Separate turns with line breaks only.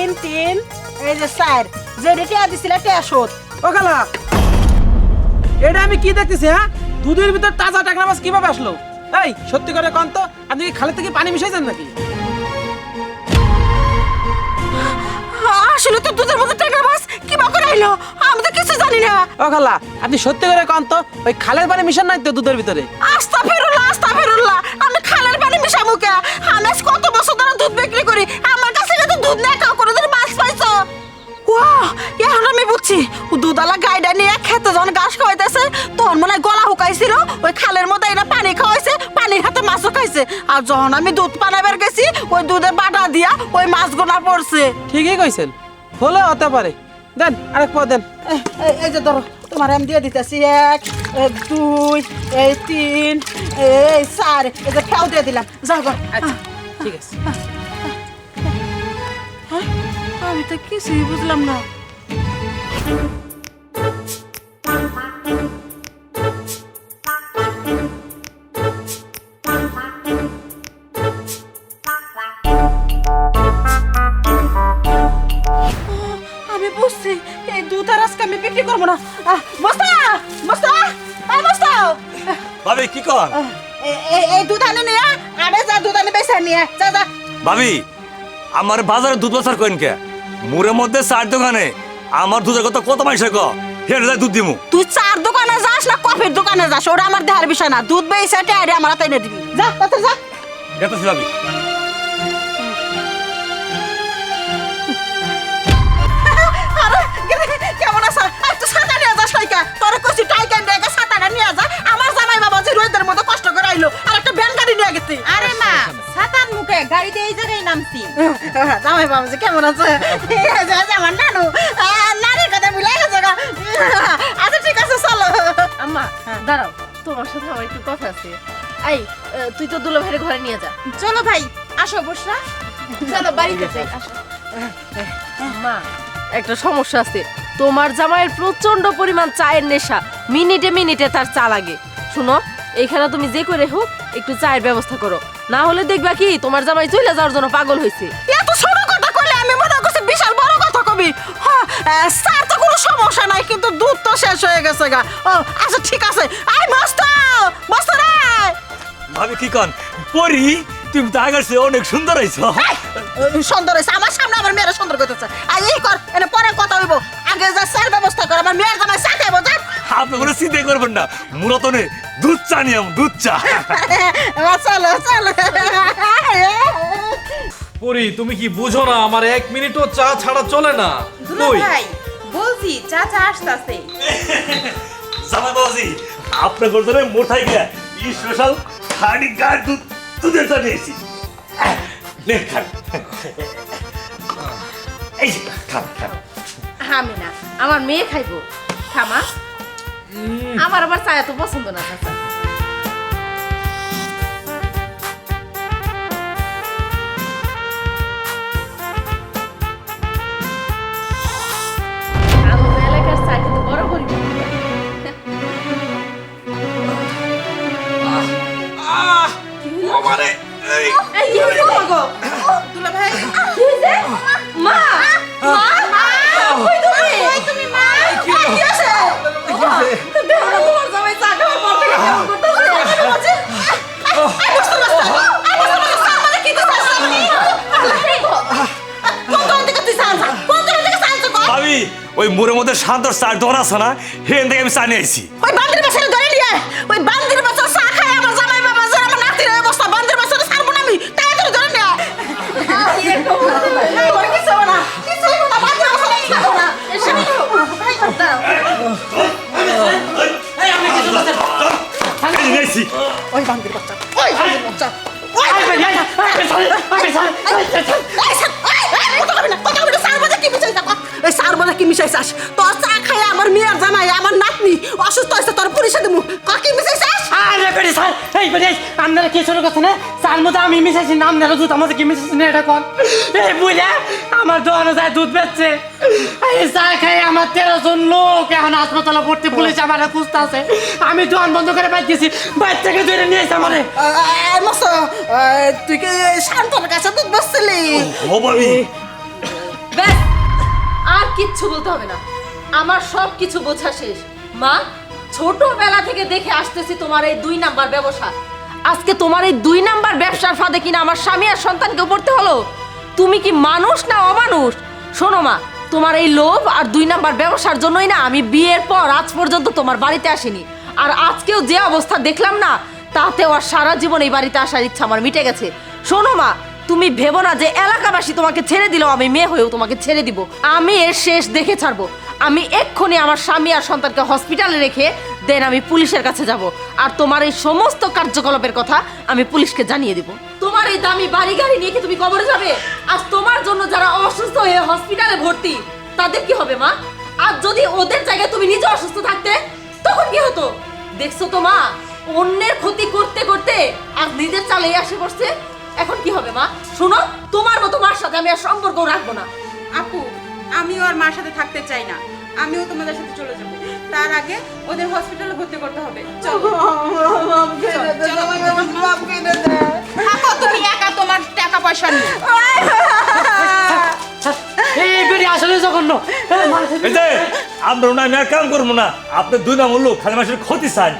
তিন তিন এই যে চার। যে টিয়া দিছিলে শোধ
ও খালা এটা আমি কি দেখতেছি হ্যাঁ? দুধের ভিতর তাজা টাকলা মাছ কীভাবে আসলো? এই সত্যি করে কন তো আপনি কি খালে থেকে পানি মিশাইছেন নাকি?
আসলে তো দুধের মধ্যে টাকা মাছ কি করে আইলো? আমি তো কিছু জানি না।
ও খালা আপনি সত্যি করে কন তো ওই খালের পানি মিশান নাই তো দুধের ভিতরে?
আস্তা ফেরুল্লাহ ওই খালের মধ্যে এটা পানি খাওয়াইছে পানির হাতে মাছও খাইছে। আর যখন আমি দুধ পানাবার গেছি ওই দুধে বাটা দিয়া ওই মাছ গোনা পড়ছে।
ঠিকই কইছেন। হলে হতে পারে। দেন আরেক পর দেন।
এই- যে ধরো তোমার আমি দিয়ে দিতেছি এক দুই এই তিন এই চার এই যে খেয়াও দিয়ে দিলাম। যাও গো
আচ্ছা ঠিক আছে?
আমি তো কিছুই বুঝলাম না। না। বস্তা বস্তা এই বস্তা।
ভাবি কি কর?
এই দুধ আনে নিয়ে আরে যা দুধ আনে বেসা নিয়ে যা যা।
ভাবি আমার বাজারে দুধ বছর কইন কে? মুরের মধ্যে চার দোকানে আমার দুধের কথা কত মাইসে ক হেরে যায় দুধ দিমু।
তুই চার দোকানে যাস না কফির দোকানে যাস? ওরা আমার দেহার বিষয় না। দুধ বেয়েছে টেয়ারে আমার হাতে এনে দিবি? যা তাতে যা।
গেতেছি ভাবি।
তোর কইছি টাইকা নিয়ে গা নিয়ে যা। আমার জামাই বাবা যে রোদের মতো কষ্ট করে আইলো আর একটা ব্যান গাড়ি নিয়ে গেছে।
আরে মা সাতান মুখে গাড়িতে এই জায়গায় নামছি।
জামাই বাবা যে কেমন আছে? আমার নানু। আহ, কথা ভুলে গেছে আচ্ছা ঠিক আছে চলো।
আম্মা দাঁড়াও তোমার সাথে আমার একটু কথা আছে। এই তুই তো দুলো ভাইয়ের ঘরে নিয়ে যা। চলো ভাই আসো বসরা চলো বাড়িতে যাই আসো। মা একটা সমস্যা আছে। তোমার জামাইয়ের প্রচণ্ড পরিমাণ চায়ের নেশা। মিনিটে মিনিটে তার চা লাগে। শুনো এখানে তুমি যে করে হোক একটু চায়ের ব্যবস্থা করো। না হলে দেখবা কি তোমার জামাই চলে যাওয়ার জন্য পাগল হয়েছে
এত ছোট কথা কইলে আমি মনে করছি বিশাল বড় কথা কবি। হ্যাঁ স্যার তো কোনো সমস্যা নাই কিন্তু দুধ তো শেষ হয়ে গেছে গা। ও আচ্ছা ঠিক আছে। আই মস্ত! মস্ত রে!
ভাবি কি কন? পরি তুমি তো আগের অনেক সুন্দর হইছো।
সুন্দর হয়েছে আমার সামনে আমার মেয়েরা সুন্দর করতেছে। আর এই কর এনে পরে কথা হইব। আগে যা স্যার ব্যবস্থা কর আমার মেয়ের জামাই চা খাইবো যা
আপনি কোনো চিন্তাই করবেন না। মুরতনে দুধ চা নিয়াম দুধ চা।
চলো চলো।
পরি তুমি কি বুঝো না আমার এক মিনিটও চা ছাড়া চলে না? কই?
বলছি চা চা আসতাছে।
জামাই বাবাজি আপনার গর্জনে মোটাই গিয়া স্পেশাল খানি গায়ে দুধ দুধের চা নিয়েছি নেন খান। এই খান খান।
আমি না আমার মেয়ে খাইবো খামা আমার আবার চা এত পছন্দ না চাচা? দুলা ভাই, মা! মা!
ওই মুরের মধ্যে শান্তর চার দোকান আছে না হেন থেকে আমি চা নিয়ে আইছি।
ওই বান্দির বাচ্চা ওই বান্দির বাচ্চা কি মিশাইছাস? তোর চা খায় আমার মেয়ের জামাই, আমার নাতনি অসুস্থ হয়েছে, তোর পুলিশে দিমু। ক মিশাইছাস?
আরে বেড়ে স্যার এই বেড়ে আপনারা কি শুরু করছে চার মধ্যে আমি মিশাইছি নাম নেলো দুধ আমাদের কি মিশাইছি না এটা কোন এই বুঝলে আমার দোকানে যায় দুধ বেচছে। এই চা খাই আমার তেরো জন লোক এখন হাসপাতালে ভর্তি পুলিশ আমার খুঁজতে আছে আমি দোকান বন্ধ করে বাইর গেছি বাইর থেকে ধরে নিয়ে এসে আমারে।
তুই কি শান্তর কাছে দুধ বেচছিলি?
ও ভাবি।
কিচ্ছু বলতে হবে না। আমার সব কিছু বোঝা শেষ। মা ছোটবেলা থেকে দেখে আসতেছি তোমার এই দুই নাম্বার ব্যবসা। আজকে তোমার এই দুই নাম্বার ব্যবসার ফাঁদে কিনা আমার স্বামী আর সন্তানকে পড়তে হলো? তুমি কি মানুষ না অমানুষ? শোনো মা, তোমার এই লোভ আর দুই নাম্বার ব্যবসার জন্যই না আমি বিয়ের পর আজ পর্যন্ত তোমার বাড়িতে আসিনি। আর আজকেও যে অবস্থা দেখলাম না, তাতেও আর সারা জীবন এই বাড়িতে আসার ইচ্ছা আমার মিটে গেছে। শোনো মা তুমি ভেবো না যে এলাকাবাসী তোমাকে ছেড়ে দিলেও আমি মেয়ে হয়েও তোমাকে ছেড়ে দিব। আমি এর শেষ দেখে ছাড়বো। আমি এক্ষুনি আমার স্বামী আর সন্তানকে হসপিটালে রেখে দেন আমি পুলিশের কাছে যাব। আর তোমার এই সমস্ত কার্যকলাপের কথা আমি পুলিশকে জানিয়ে দিব। তোমার এই দামি বাড়ি গাড়ি নিয়ে কি তুমি কবরে যাবে? আর তোমার জন্য যারা অসুস্থ হয়ে হসপিটালে ভর্তি, তাদের কি হবে মা? আর যদি ওদের জায়গায় তুমি নিজে অসুস্থ থাকতে, তখন কি হতো? দেখছ তো মা, অন্যের ক্ষতি করতে করতে আর নিজের চালেই আসে বসছে। এখন কি হবে মা? শোনো তোমার মতো মার সাথে আমি আর সম্পর্ক রাখব না।
আপু আমিও আর মার সাথে থাকতে চাই না। আমিও তোমাদের সাথে চলে যাব। তার আগে ওদের হসপিটালে ভর্তি করতে হবে। চলো। থাকো তুমি একা তোমার টাকা পয়সা নিয়ে
এই বেরি আসলে জঘন্য।
এই, যে আমরা না আমি আর কাম করব না। আপনি দুই নাম লোক খালি মানুষের ক্ষতি চান